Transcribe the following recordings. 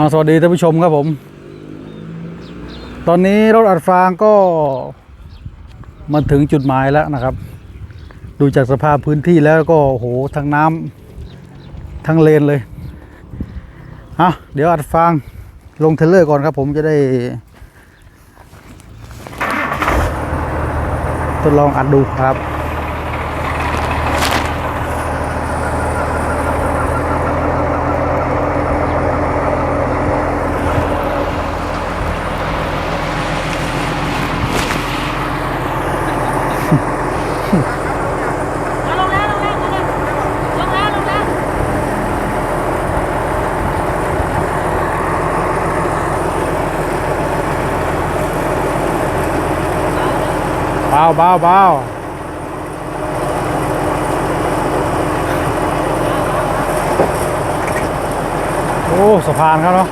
อ่าสวัสดีท่านผู้ชมครับผม ตอนนี้รถอัดฟางก็มาถึงจุดหมายแล้วนะครับ ดูจากสภาพพื้นที่แล้วก็โหทั้งน้ำทั้งเลนเลยอะเดี๋ยวอัดฟางลงเทเลอร์ก่อนครับผมจะได้ ทดลองอัดดูครับ เอาลงแล้วลงแล้วลงแล้วลงแล้วลงแล้ว เบาเบาเบาโอ้สะพานครับเนาะ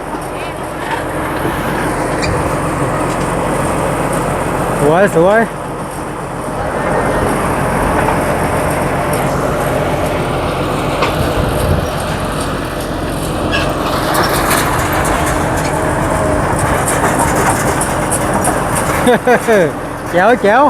สวยสวยแจ๋วแจ๋ว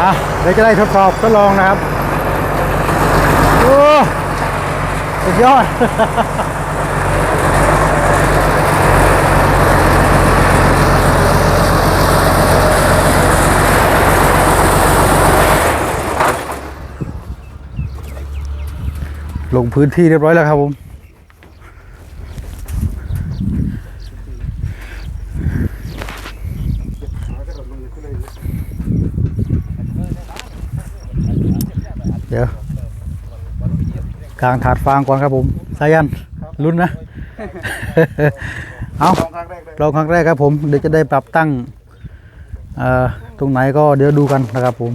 อะ เดี๋ยวจะได้ทดสอบทดลองนะครับ โอ้สุดยอดลงพื้นที่เรียบร้อยแล้วครับผม ดี๋ยวกลางถาดฟางก่อนครับผมสายันลุ้นนะ เอาลองครั้งแรกครับผม เดี๋ยวจะได้ปรับตั้งตรงไหนก็เดี๋ยวดูกันนะครับผม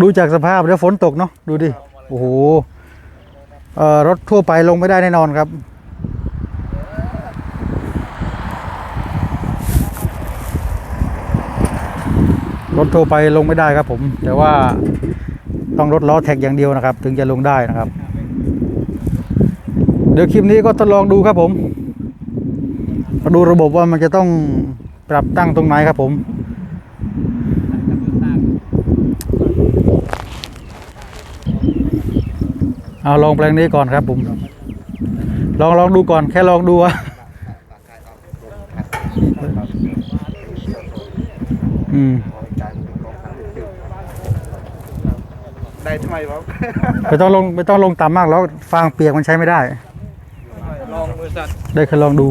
ดูจากสภาพแล้วฝนตกเนาะดูดิ โอ้โหรถทั่วไปลงไม่ได้แน่นอนครับ ทั่วไปลงไม่ได้ครับผม แต่ว่าต้องรถล้อแท็กอย่างเดียวนะครับ ถึงจะลงได้นะครับ เดี๋ยวคลิปนี้ก็ทดลองดูครับผมมาดูระบบว่ามันจะต้องปรับตั้งตรงไหนครับผมเอาลองแปลงนี้ก่อนครับผม ลองลองดูก่อนแค่ลองดูอะอืม ได้ทำไมวะไม่ต้องลงไม่ต้องลงต่ำมากแล้วฟางเปียกมันใช้ไม่ได้ ลองบริษัทได้เคยลองดู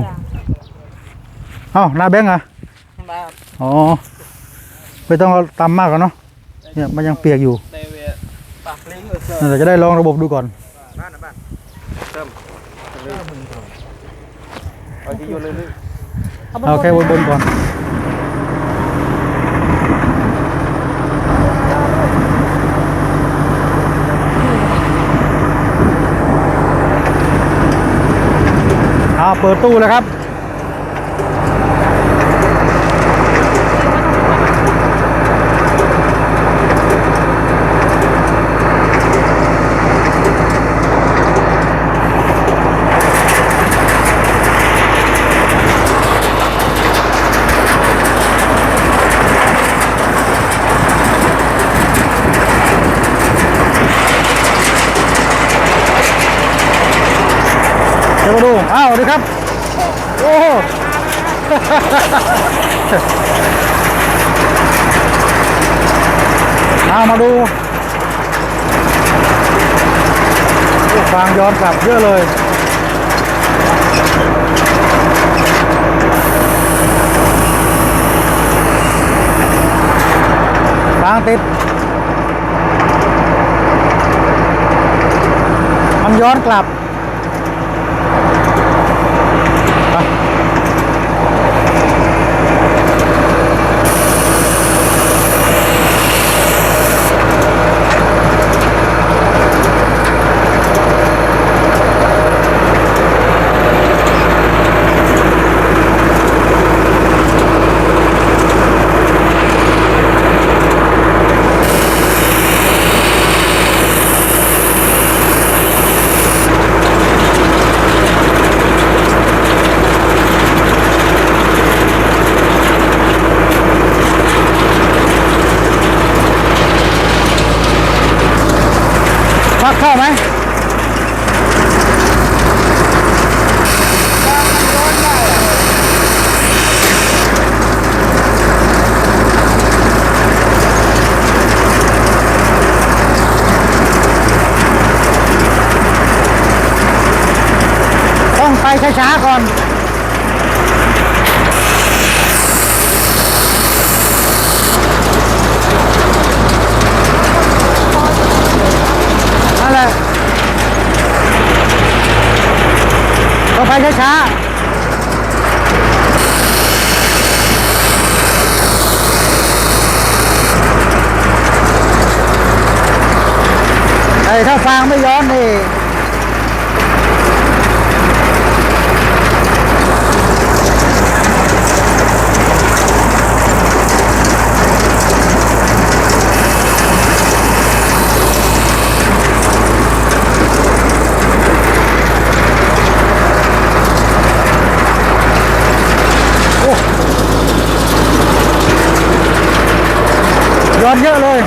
เอ้าหน้าแบงค์เหรอะมาอ๋อไม่ต้องเอาต่ำมากหรอกเนาะเนี่ยมันยังเปียกอยู่ในเวปากลิงก์เออนั่นแหละจะได้ลองระบบดูก่อน บ้านนะบ้านเริ่มเอาที่อยู่เลย เอาแค่บนๆก่อน เปิดตู้แลยครับ อ้าวดีครับ โอ้โหเอามาดูฟางย้อนกลับเยอะเลยฟางติด มันย้อนกลับ ช้าๆก่อนนั่นแหละต้องไปช้าๆไอ้ถ้าฟางไม่ย้อนนี่ อนเยอะเลย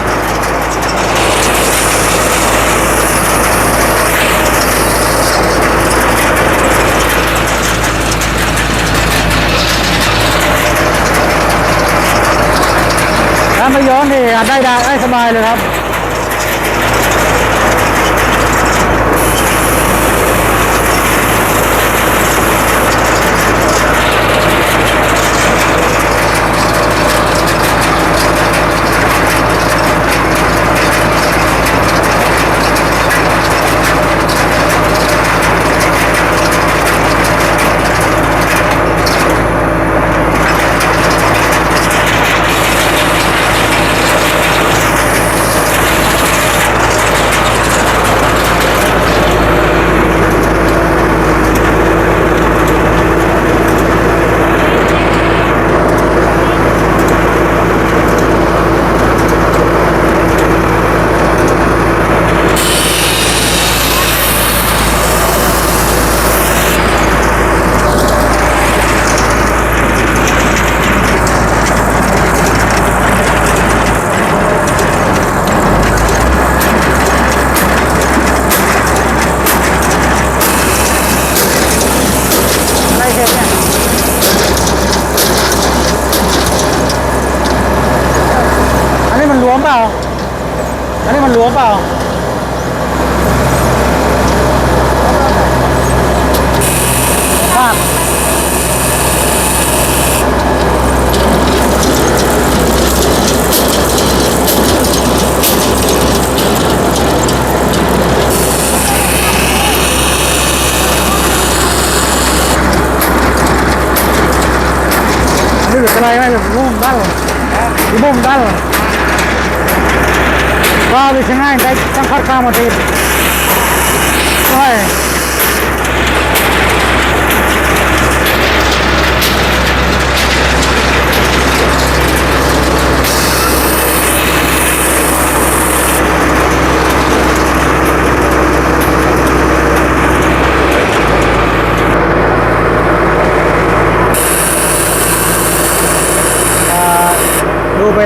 ถ้าไม่ย้อนนี่อาจได้ได้ได้สบายเลยครับ อะไรเห็นเนี่ยอันนี้มันหลวมเปล่า อันนี้มันหลวมเปล่า พลาด อันนี้เหลืออะไรไหมเหลือบุ้มด้านหลังบุ้มด้านหลังก็ดิฉันง่ายได้ตั้งคัดข้ามมาทีใช่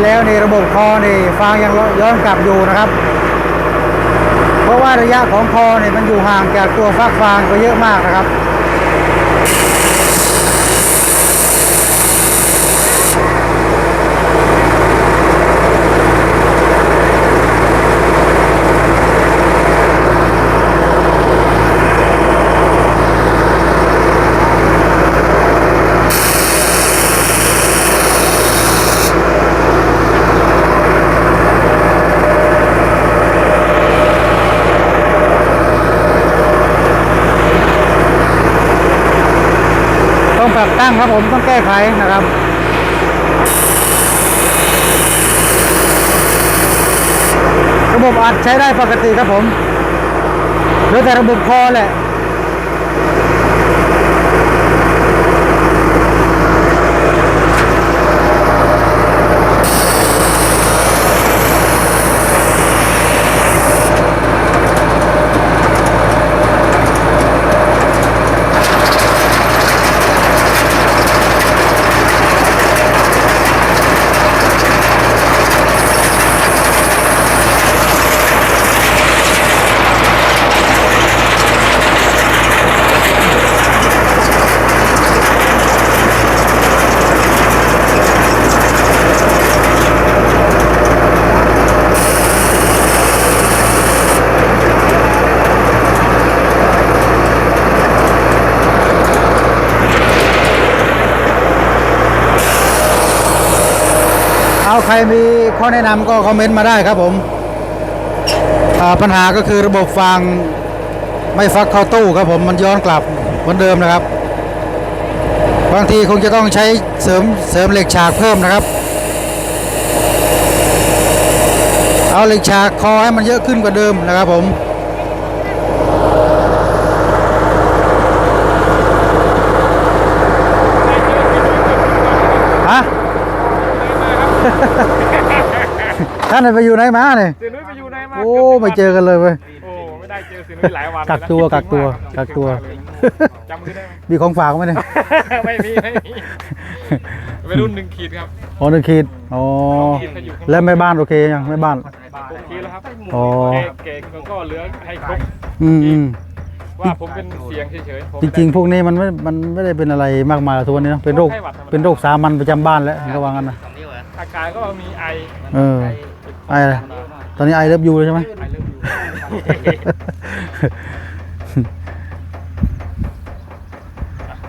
แล้วในระบบคอนี่ฟางยังย้อนกลับอยู่นะครับ เพราะว่าระยะของคอเนี่ยมันอยู่ห่างจากตัวฟักฟางก็เยอะมากนะครับ ตั้งครับผมต้องแก้ไขนะครับระบบอัดใช้ได้ปกติครับผมเหลือแต่ระบบคอแหละ รมีข้อแนะนำก็คอมเมนต์มาได้ครับผมปัญหาก็คือระบบฟังไม่ฟักเข้าตู้ครับผมมันย้อนกลับเหมือนเดิมนะครับ บางทีคงจะต้องใช้เสริมเสริมเหล็กฉากเพิ่มนะครับ เอาเหล็กฉากคอให้มันเยอะขึ้นกว่าเดิมนะครับผม ท่านไปอยู่ไหนมาเนี่ยเสียนุ้ยไปอยู่ไหนมาโอ้ไม่เจอกันเลยเว้ยโอ้ไม่ได้เจอเสียนุ้ยหลายวันกักตัวกักตัวกักตัวจำไม่ได้ไหมมีของฝากไหมเนี่ยไม่มีไม่มีไปรุ่นหนึ่งขีดครับอ๋อหนึ่งขีดอ๋อแล้วแม่บ้านโอเคยังแม่บ้านโอเคแล้วครับอ๋อเก๋ๆก็เหลือให้ครบอืมอืมว่าผมเป็นเสียงเฉยๆผมจริงๆ พวกนี้มันไม่ มันไม่ได้เป็นอะไรมากมายหรอกทุกวันนี้เนอะเป็นโรค เป็นโรคสามัญประจำบ้านแล้วก็ว่างั้นนะ อาการก็มีไอเออ ไออะไร ตอนนี้ไอเลิฟยูเลยใช่ไหม ไอเริ่มอยู่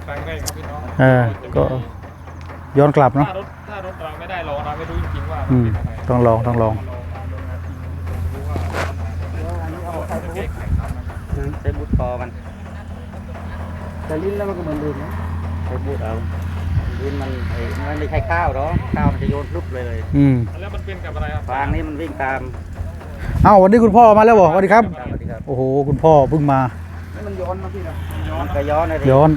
ครั้งแรกครับพี่น้องเออก็ ย้อนกลับเนาะ ถ้ารถถ้ารถเราไม่ได้ลองเราไม่รู้จริงๆว่าอืม เป็นอะไรต้องลองต้องลองใช้บูทคอมันแต่ลิ้นแล้วมันก็เหมือนเดิมนะใช้บูทเอา ลิ้นมันไอ้มันไม่ใช่ข้าวหรอกข้าวมันจะโยนพลุบเลยเลยอืมแล้วมันเป็นกับอะไรครับฟางนี่มันวิ่งตามเอ้าวันนี้คุณพ่อมาแล้วบอกสวัสดีครับสวัสดีครับโอ้โห คุณพ่อเพิ่งมา มันย้อนนะพี่นะมันก็ย้อนเลยดิย้อน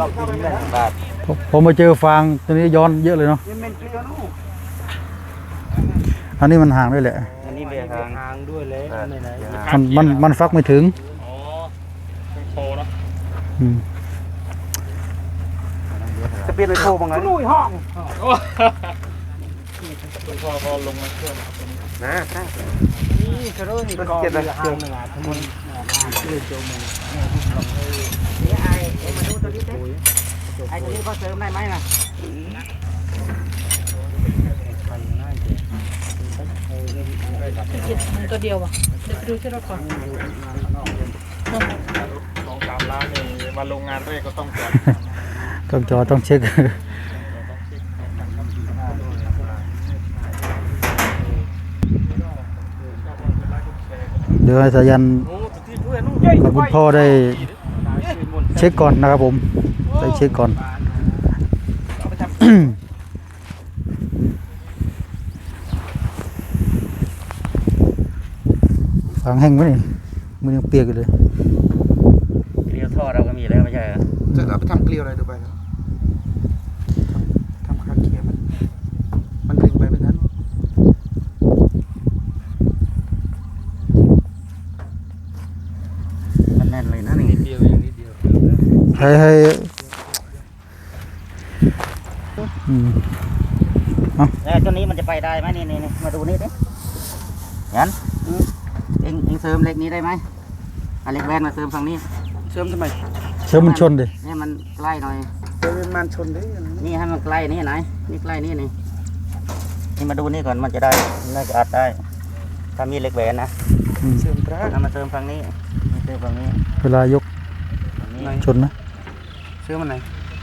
ล็อกทิ้งเลยบาทผมผมมาเจอฟางตัวนี้ย้อนเยอะเลยเนาะมันเป็นเกลียวนู่อันนี้มันห่างด้วยแหละ อันนี้เบียร์ทางทางด้วยเลยไม่ไหนมันมันมันฟักไม่ถึง อ๋อเป็นโคเนาะอืม จะเปลี่ยนไปโทรบ้างไงนู่นห้องโอ้คุณพ่อก็ลงมาช่วยนะครับนะนี่กระโดดนี่ก็เจ็ดเลยเจ็ดหนึ่งอะทั้งหมดนี่ไอ้มาดูตัวนี้สิไอ้ตัวนี้ก็เสริมได้ไหมนะมันตัวเดียวอะเดี๋ยวไปดูที่รถก่อนสองสามล้านนี่มาโรงงานแรกก็ต้องจอ ดต้องจอต้องเช็คเดี๋ยวให้สายันโอ้สุดที่เพื่อนนู่นเย้ยกับคุณพ่อได้เช็คก่อนนะครับผมได้เช็คก่อนฝังแห้งไหมนี่มันยังเปียกอยู่เลยเกลียวท่อเราก็มีแล้วไม่ใช่เหรอจะเอาไปทำเกลียวอะไรดูไปครับทำคาเกียร์มัน มันดึงไปไม่ทัน มันแน่นเลยนะนี่ เดียวอย่างนิดเดียว ให้ให้อืมแล้วตัวนี้มันจะไปได้ไหมนี่นี่นี่มาดูนี่ดิยันเอ็งเอ็งเสริมเหล็กนี้ได้ไหมเอาเหล็กแวนมาเสริมฝั่งนี้เชื่อมทำไมเชื่อมันชนดินี่มันใกล้หน่อยเชื่อมมันชนได้ยังไงนี่ให้มันใกล้นี่ไหนนี่ใกล้นี่นี่นี่มาดูนี่ก่อนมันจะได้น่าจะอัดได้ ถ้ามีเหล็กแหวนนะอืมเชื่อมตราเอามาเสริมฝั่งนี้มาเสริมฝั่งนี้เวลายกฝั่งนี้ ชนนะเชื่อมมันไหน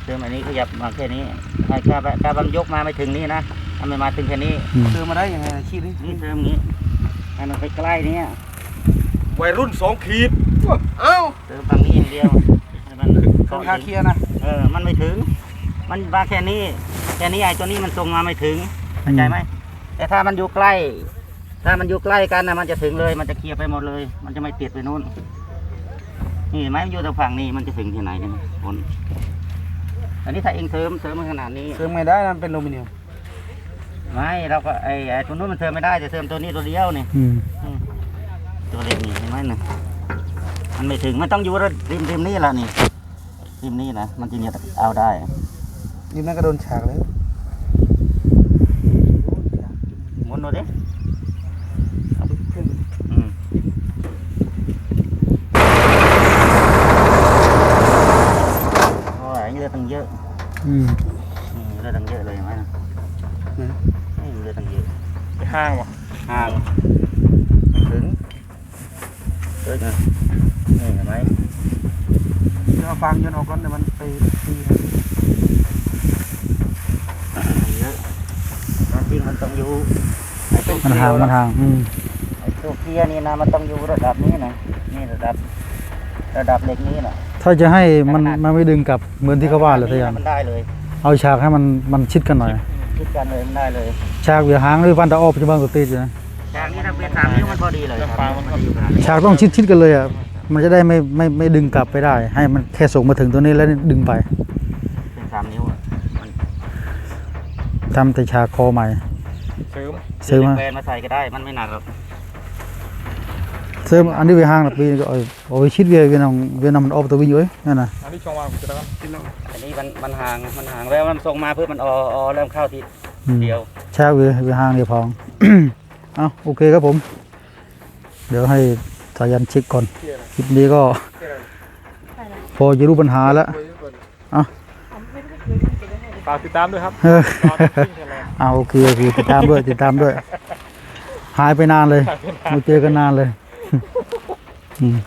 เสริมอันนี้ขยับมาแค่นี้ให้กาบกาบังยกมาไม่ถึงนี่นะถ้าไม่มาถึงแค่นี้อืมเชื่อมมาได้ยังไงขี้ดินี่เสริมอย่างนี้ให้มันไปใกล้นี่วัยรุ่นสองขีดเอ้าเสริมฝั่งนี้อย่างเดียวให้มันทำคาเกียร์นะเออมันไม่ถึง มันมาแค่นี้แค่นี้ไอ้ตัวนี้มันส่งมาไม่ถึงเข้าใจไหมแต่ถ้ามันอยู่ใกล้ ถ้ามันอยู่ใกล้กันนะมันจะถึงเลย มันจะเคลียร์ไปหมดเลย มันจะไม่ติดไปนู้น นี่เห็นไหมมันอยู่ทางฝั่งนี้มันจะถึงที่ไหนเนี่ยคนอันนี้ถ้าเองเสริมเสริมมาขนาดนี้เชื่อมไม่ได้นะมันเป็นอลูมิเนียมไม่เราก็ไอ้ไอ้ตัวนู้นมันเสริมไม่ได้แต่เสริมตัวนี้ตัวเดียวนี่อืมตัวเล็กนี่เห็นไหมน่ะมันไม่ถึงมันต้องอยู่ริมริมนี่ละนี่ริมนี่นะมันจะเนี่ยเอาได้ นี่นั่นก็โดนฉากแล้ว หมุนดูดิอืมโอ้ยเลือดตั้งเยอะ อืม อืมเลือดตั้งเยอะเลยเห็นไหมนะนี่เลือดตั้งเยอะ ไปห้างวะ ห่างไม่ถึงเยอะนะนี่เห็นไหม เดี๋ยวเอาฟางโยนออกก่อนเดี๋ยวมันไปตีนะ เยอะ มันต้องอยู่ไอ้ตัว มันห่างเกลียวมันห่างอืมไอ้ตัวเกียร์นี่นะมันต้องอยู่ระดับนี้นะนี่ระดับ ระดับเหล็กนี้นะถ้าจะให้มันมันไม่ดึงกลับเหมือนที่เขาว่าเลยทะยานมันได้เลยเอาฉากให้มันมันชิดกันหน่อย คิดกันเลยมันได้เลยฉากเวียหางหรือวันตะออบจะบ้างตัวตีอยู่นะฉากนี้ถ้าเป็นสามนิ้วมันพอดีเลยครับมันพอดีขนาดนี้ฉากต้องชิดชิดกันเลยอะมันจะได้ไม่ไม่ไม่ดึงกลับไปได้ ให้มันแค่ส่งมาถึงตัวนี้แล้วดึงไปเป็นสามนิ้วอะมันทำแต่ฉากคอใหม่ เสริม ซื้อมาแบรนด์มาใส่ก็ได้ มันไม่หนักหรอกซื้อมาอันนี้เวียหางนะปีก็เอาเอาไปชิดเวียเวียนองเวียนองมันออบตัววิ่งอยู่เอ้ยนั่นน่ะอันนี้ช่องว่างจะได้ไหมอันนี้มันมันห่างมันห่างแล้วมันส่งมาเพื่อมันออออเริ่มเข้าทีอืมเดียวฉากเวียเวียหางเดียวพองเอาโอเคครับผม เดี๋ยวให้สายันเช็คก่อนคลิปนี้ก็ พอจะรู้ปัญหาแล้ว ฝากติดตามด้วยครับเออตอนที่แถลงเอาโอเคโอเคติดตามด้วยติดตามด้วย หายไปนานเลยไม่เจอกันนานเลย อืม